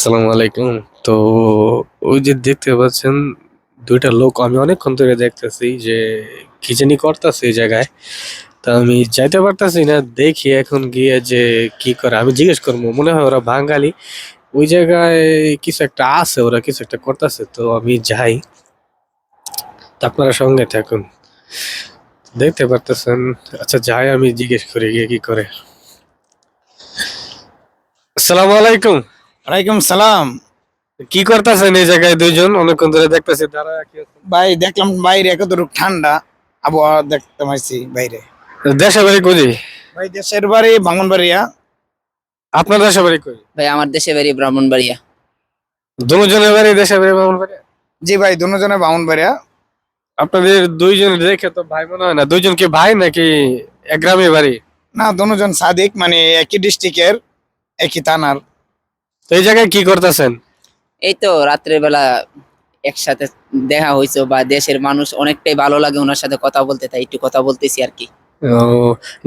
আসসালামু আলাইকুম। তো ওই যে দেখতে পাচ্ছেন, দুইটা লোক আমি অনেকক্ষণ ধরে দেখতেছি যে কি জানি করতেছে এই জায়গায়। তা আমি যাইতে পারতাছি না, দেখি এখন গিয়ে যে কি করে। আমি জিজ্ঞেস করব, মনে হয় ওরা বাঙালি। ওই জায়গায় কিছু একটা আছে, ওরা কিছু একটা করতেছে, তো আমি যাই। আপনারা সঙ্গে থাকুন। দেখতে পারতেছেন। আচ্ছা যাই, আমি জিজ্ঞেস করি গিয়ে কি করে। আসসালামু আলাইকুম। ওয়ালাইকুম সালাম। কি করতেছেন এই জায়গায় দুইজন? অনেকক্ষণ ধরে দেখতেছি তারা ভাই দেখলাম বাইরে কতটুকু ঠান্ডা আবহাওয়া দেখতে পাইছি বাইরে। দেশে বাড়ি করি ভাই দেশের বাড়ি বাঙনবাড়িয়া আপনার দেশে বাড়ি করি ভাই আমার দেশে বাড়ি ব্রাহ্মণবাড়িয়া। দুজনের বাড়ি দেশে বাড়ি বামন বাড়ি জি ভাই দুজনে বাঙনবাড়িয়া আপনাদের দুইজন দেখে তো ভাই মনে হয় না। দুইজন কি ভাই নাকি এক গ্রামে বাড়ি? না দুজন সাদিক মানে একই ডিস্ট্রিক্টের একই থানার। তো এই জায়গায় কি করতেছেন? এই তো রাত্রের বেলা একসাথে দেখা হয়েছে বা দেশের মানুষ অনেকটাই ভালো লাগে ওনার সাথে কথা বলতে তাই একটু কথা বলতেছি আর কি। ও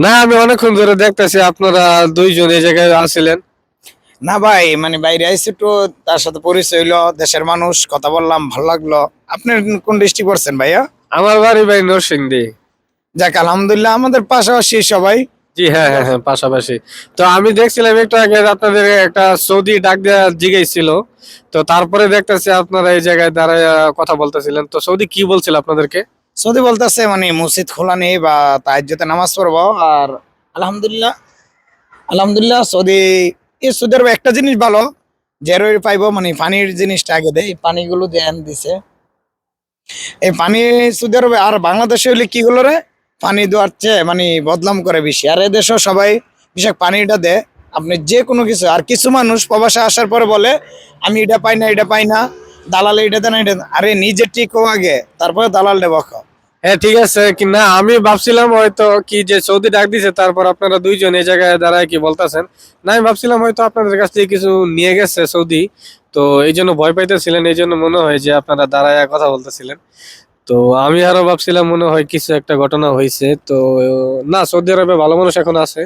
না আমি অনেকক্ষণ ধরে দেখতেছি আপনারা দুইজন এই জায়গায় আসছিলেন না ভাই মানে বাইরে আইসি একটু তার সাথে পরিচয় হইল দেশের মানুষ কথা বললাম ভালো লাগল। আপনি কোন ডিস্ট্রিক্ট করছেন ভাইয়া? আমার বাড়ি ভাই নরসিংদী। যাক আলহামদুলিল্লাহ আমাদের পাশাপাশি সবাই। জি হ্যাঁ হ্যাঁ হ্যাঁ পাশাপাশি। তো আমি দেখছিলাম একটু আগে আপনাদের একটা সৌদি ডাক দেওয়া জিগেছিল তো তারপরে দেখতেছি আপনারা এই জায়গায় দাঁড়ায় কথা বলতেছিলেন। তো সৌদি কি বলছিল আপনাদেরকে? সৌদি বলতেছে মানে মসজিদ খোলা নেই বা তাহাজ্জুদে নামাজ পড়ব আর আলহামদুলিল্লাহ আলহামদুলিল্লাহ সৌদি এই সৌদি আরবে একটা জিনিস ভালো, জেরোই পাইবো মানে পানির জিনিসটা আগে দেয় পানিগুলো দেন দিছে। এই পানি সৌদি আর বাংলাদেশে হইলে কি হলো রে? পানি দেওয়ার চেয়ে মানে বদনাম করে বেশি। আর এদেশেও সবাই বিশেষ পানিটা দেয়। আপনি যে কোনো কিছু, আর কিছু মানুষ প্রবাসে আসার পরে বলে, আমি এটা পাই না, এটা পাই না, দালালে এটা দেন, এটা আরে নিজে ঠিক হও আগে, তারপরে দালাল দেবো হ্যাঁ ঠিক আছে, কি না, আমি ভাবছিলাম হয়তো কি যে সৌদি ডাক দিছে, তারপর আপনারা দুইজন এই জায়গায় দাঁড়ায় কি বলতেছেন। না, আমি ভাবছিলাম হয়তো আপনাদের কাছ থেকে কিছু নিয়ে গেছে সৌদি, তো এই জন্য ভয় পাইতেছিলেন, এই জন্য মনে হয় যে আপনারা দাঁড়ায় কথা বলতেছিলেন। তো আমি আরও ভাবছিলাম মনে হয় কিছু একটা ঘটনা হয়েছে। তো, না, সৌদি আরবে ভালো মানুষ এখন আছে।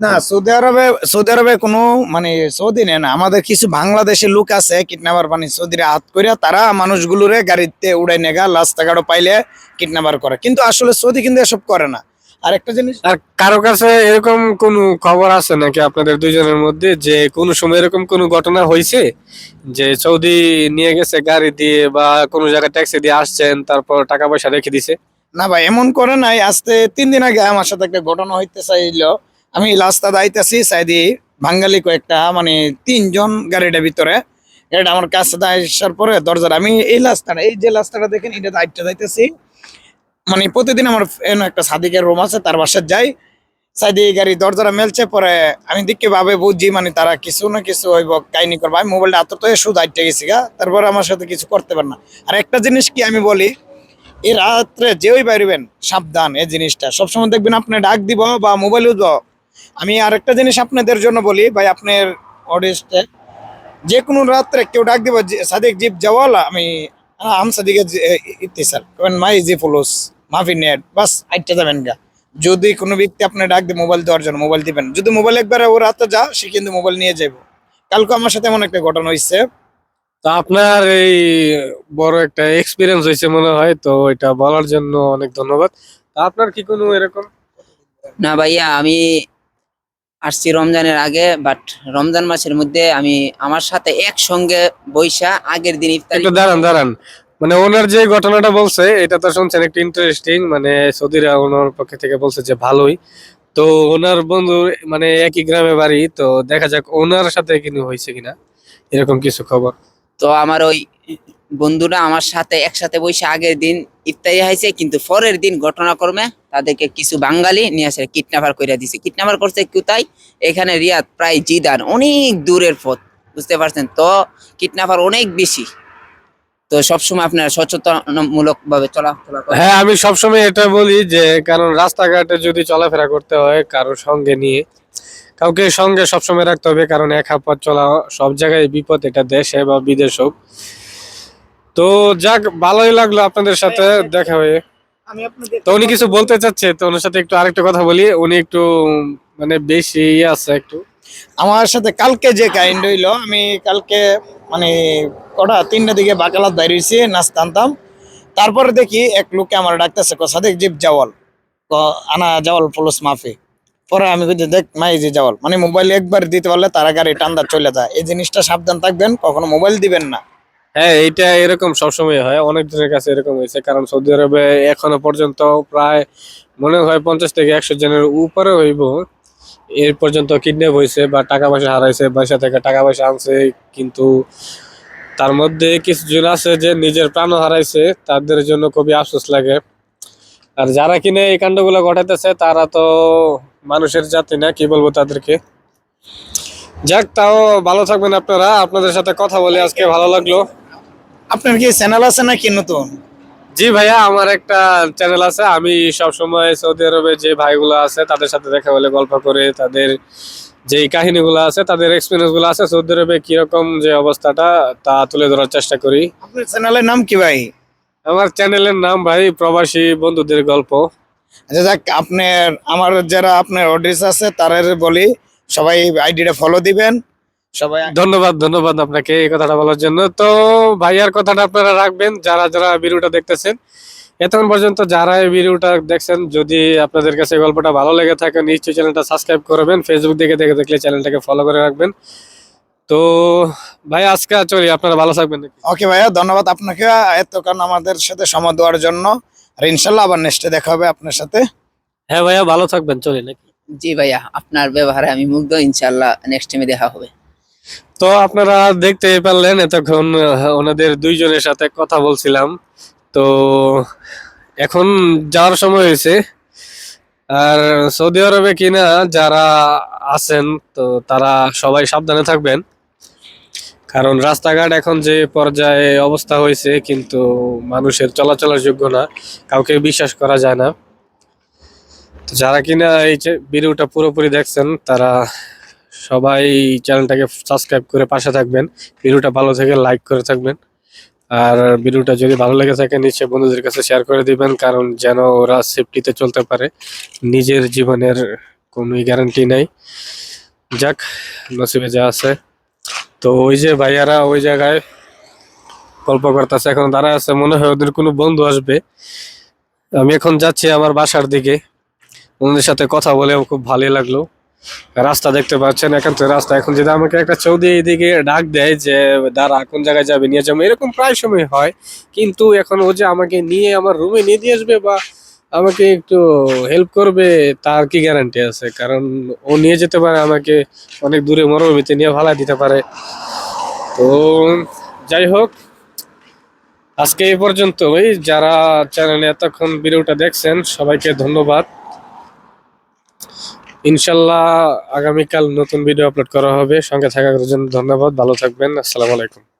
না, সৌদি আরবে সৌদি আরবে কোনো মানে সৌদি নেই না, আমাদের কিছু বাংলাদেশের লোক আছে কিডন্যাপার মানে সৌদিরা হাত করিয়া তারা মানুষগুলোরে গাড়িতে উড়াই নেগা রাস্তাঘাটও পাইলে কিডন্যাপার করে। কিন্তু আসলে সৌদি কিন্তু এসব করে না। আর একটা জিনিস? আর কারও কাছে এরকম কোন খবর আছে নাকি আপনাদের দুইজনের মধ্যে যে কোন সময় এরকম কোন ঘটনা হয়েছে? যে সৌদি নিয়ে গেছে গাড়ি দিয়ে বা কোনো জায়গায় ট্যাক্সি দিয়ে আসছেন তারপর টাকা পয়সা রেখে দিছে? না ভাই এমন করে নাই। আজকে তিন দিন আগে আমার সাথে একটা ঘটনা হইতে চাইলো। আমি রাস্তা দাইতেছি সাইদি বাঙালি কয়েকটা মানে তিনজন গাড়িটার ভিতরে। এটা আমার কাছে আসার পরে দরজাটা আমি এই রাস্তাটা এই যে রাস্তাটা দেখেন এটা দায়িত্ব যাইতেছি। মানে প্রতিদিন আমার একটা সাদিকের রুম আছে, তার বাসায় যাই। সাইদি গাড়ি, দরজাটা মেলছে, পরে আমি দেখকে ভাবে বুঝছি মানে তারা কিছু না কিছু হইব, কাহিনী করব। আমি মোবাইলটা হাতে তো শুধু দায়িত্ব গেছি গা, তারপরে আমার সাথে কিছু করতে পারে না। আর একটা জিনিস কি আমি বলি এই রাত্রে যেই বাইরবেন সাবধান এই জিনিসটা। সবসময় দেখবেন আপনি ডাক দিব বা মোবাইল উঠব আমি আরেকটা জিনিস আপনাদের জন্য বলি, ভাই, আপনার অডিয়েন্সটা যে কোনো রাত্রে কেউ ডাক দিব সাদিক জিপ যাওয়ালা, আমি আম সাদিকে ইতি স্যার মাই জি ফুলুস মাফি নেট বাস আইটা যাবেন গা। যদি কোনো ব্যক্তি আপনি ডাক দিয়ে মোবাইল দেওয়ার জন্য মোবাইল দিবেন যদি মোবাইল একবারে ও রাতে যা সে কিন্তু মোবাইল নিয়ে যাব কালকে আমার সাথে এমন একটা ঘটনা হয়েছে তো আপনার এই বড় একটা এক্সপিরিয়েন্স হয়েছে মনে হয় তো এটা বলার জন্য অনেক ধন্যবাদ। তা আপনার কি কোনো এরকম? না ভাইয়া আমি আসছি রমজানের আগে বাট রমজান মাসের মধ্যে আমি আমার সাথে একসঙ্গে বৈশা আগের দিন ইফতারি একটু দাঁড়ান দাঁড়ান। মানে ওনার যে ঘটনাটা বলছে, এটা তো শুনছেন একটু ইন্টারেস্টিং মানে সৌদিরা ওনার পক্ষ থেকে বলছে যে ভালোই। তো ওনার বন্ধু মানে একই গ্রামে বাড়ি, তো দেখা যাক ওনার সাথে কিন্তু হয়েছে কিনা, এরকম কিছু খবর। তো আমার ওই বন্ধুরা আমার সাথে একসাথে বসে আগের দিন ইফতারি হয়েছে, কিন্তু পরের দিন ঘটনাক্রমে তাদেরকে কিছু বাঙালি নিয়ে আসে কিডন্যাপার করে দিছে। কিডন্যাপার করছে কোথায়? এখানে রিয়াদ, প্রায় জিদান, অনেক দূরের পথ, বুঝতে পারছেন? তো কিডন্যাপার অনেক বেশি। তো সবসময় আপনারা সচেতনমূলক ভাবে চলাফেরা হ্যাঁ আমি সবসময় এটা বলি যে কারণ রাস্তাঘাটে যদি চলাফেরা করতে হয় কারোর সঙ্গে নিয়ে কাউকে সঙ্গে সবসময় রাখতে হবে কারণ এক হাত পথ চলা সব জায়গায় বিপদ এটা দেশে বা বিদেশ হোক তো যাক ভালোই লাগল আপনাদের সাথে দেখা হয়ে। তো উনি কিছু বলতে চাচ্ছে তো ওনার সাথে একটু আরেকটা কথা বলি। উনি একটু মানে বেশি ইয়ে আছে একটু। আমার সাথে কালকে যে কাইন্ড হইল আমি কালকে মানে কটা, তিনটা দিকে বাকালাত বাইর নাস্তা আনতাম। তারপরে দেখি এক লোকে আমার ডাকতেছে সাদেক জিপ জাওয়াল। আনা জাওয়াল পুলিশ মাফি। পরে আমি বলছি দেখ মাই যে জাওয়াল। মানে মোবাইল একবার দিতে পারলে তারা গাড়ি টান্দা চলে যায়। এই জিনিসটা সাবধান থাকবেন, কখনো মোবাইল দিবেন না। হ্যাঁ এইটা এরকম সবসময় হয়। অনেক জনের কাছে এরকম হয়েছে, কারণ সৌদি আরবে এখনও পর্যন্ত প্রায়, মনে হয় পঞ্চাশ থেকে একশো জনের উপরে হইব। এর পর্যন্ত কিডন্যাপ হয়েছে বা টাকা পয়সা হারাইছে বাসা থেকে টাকা পয়সা আনছে, কিন্তু তার মধ্যে কিছু জন আছে যে নিজের প্রাণও হারাইছে, তাদের জন্য খুবই আফসোস লাগে। আর যারা কিনে এই কাণ্ডগুলো ঘটাইতেছে, তারা তো মানুষের জাতি না, কি বলব তাদেরকে? যাক, তাও ভালো থাকবেন আপনারা। আপনাদের সাথে কথা বলে আজকে ভালো লাগল। আপনার কি চ্যানেল আছে নাকি নতুন? জি ভাইয়া আমার একটা চ্যানেল আছে। আমি সব সময় সৌদি আরবে যে ভাইগুলো আছে তাদের সাথে দেখা হলে গল্প করে তাদের যে কাহিনীগুলো আছে তাদের এক্সপিরিয়েন্সগুলো আছে সৌদি আরবে কীরকম যে অবস্থাটা তা তুলে ধরার চেষ্টা করি। আপনার চ্যানেলের নাম কি ভাই? আমার চ্যানেলের নাম ভাই প্রবাসী বন্ধুদের গল্প। আচ্ছা যাক আপনার আমার যারা আপনার অডিয়েন্স আছে তাদের বলি সবাই আইডিটা ফলো দিবেন। সবাই ধন্যবাদ ধন্যবাদ আপনাকে এই কথাটা বলার জন্য। তো ভাইয়ার কথাটা আপনারা রাখবেন যারা যারা ভিডিওটা দেখতেছেন এতক্ষণ পর্যন্ত যারা এই ভিডিওটা দেখছেন যদি আপনাদের কাছে গল্পটা ভালো লেগে থাকে নিশ্চয়ই চ্যানেলটা সাবস্ক্রাইব করবেন। ফেসবুক দেখে দেখে দেখলে চ্যানেলটাকে ফলো করে রাখবেন। তো ভাই আজকে চলি আপনারা ভালো থাকবেন নাকি? ওকে ভাইয়া ধন্যবাদ আপনাকে। এতক্ষণ আমাদের সাথে সময় দেওয়ার জন্য। আর ইনশাল্লাহ আবার নেক্সটে দেখা হবে আপনার সাথে। হ্যাঁ ভাইয়া ভালো থাকবেন চলি নাকি? জি ভাইয়া আপনার ব্যবহারে আমি মুগ্ধ ইনশাল্লাহ নেক্সট টাইমে দেখা হবে। তো আপনারা দেখতে পারলেন এতক্ষণ ওনাদের দুইজনের সাথে কথা বলছিলাম। তো এখন যাওয়ার সময় হয়েছে। আর সৌদি আরবে কিনা যারা আছেন, তো তারা সবাই সাবধানে থাকবেন। কারণ রাস্তাঘাট এখন যে পর্যায়ে অবস্থা হয়েছে, কিন্তু মানুষের চলাচলের যোগ্য না। কাউকে বিশ্বাস করা যায় না। যারা কিনা এই যে ভিডিওটা পুরোপুরি দেখছেন, তারা সবাই চ্যানেলটাকে সাবস্ক্রাইব করে পাশে থাকবেন। ভিডিওটা ভালো থেকে লাইক করে থাকবেন। আর ভিডিওটা যদি ভালো লেগে থাকে, নিশ্চয়ই বন্ধুদের কাছে শেয়ার করে দিবেন, কারণ যেন ওরা সেফটিতে চলতে পারে। নিজের জীবনের কোনো গ্যারান্টি নেই। যাক, নসিবে যা আছে। তো ওই যে ভাইয়ারা ওই জায়গায় গল্প করতেছে, এখন দাঁড়ায় আছে, মনে হয় ওদের কোনো বন্ধু আসবে। আমি এখন যাচ্ছি আমার বাসার দিকে। ওনাদের সাথে কথা বলে খুব ভালোই লাগল। রাস্তা দেখতে পাচ্ছেন একান্ত রাস্তা। এখন যদি আমাকে একটা চৌদি এইদিকে ডাক দেয় যে, দাঁড়া, কোন জায়গায় যাবে? নিয়ে যাবে। এরকম প্রায় সময় হয়। কিন্তু এখন ও যে আমাকে নিয়ে, আমার রুমে নিয়ে দিয়ে আসবে বা আমাকে একটু হেল্প করবে, তার কি গ্যারান্টি আছে? কারণ ও নিয়ে যেতে পারে, আমাকে অনেক দূরে মরুভূমিতে নিয়ে ভালা দিতে পারে। তো যাই হোক, আজকে এই পর্যন্তই। যারা চ্যানেলে এতক্ষণ ভিডিওটা দেখছেন, সবাইকে ধন্যবাদ। ইনশাল্লাহ আগামীকাল নতুন ভিডিও আপলোড করা হবে। সঙ্গে থাকার জন্য ধন্যবাদ। ভালো থাকবেন। আসসালামু আলাইকুম।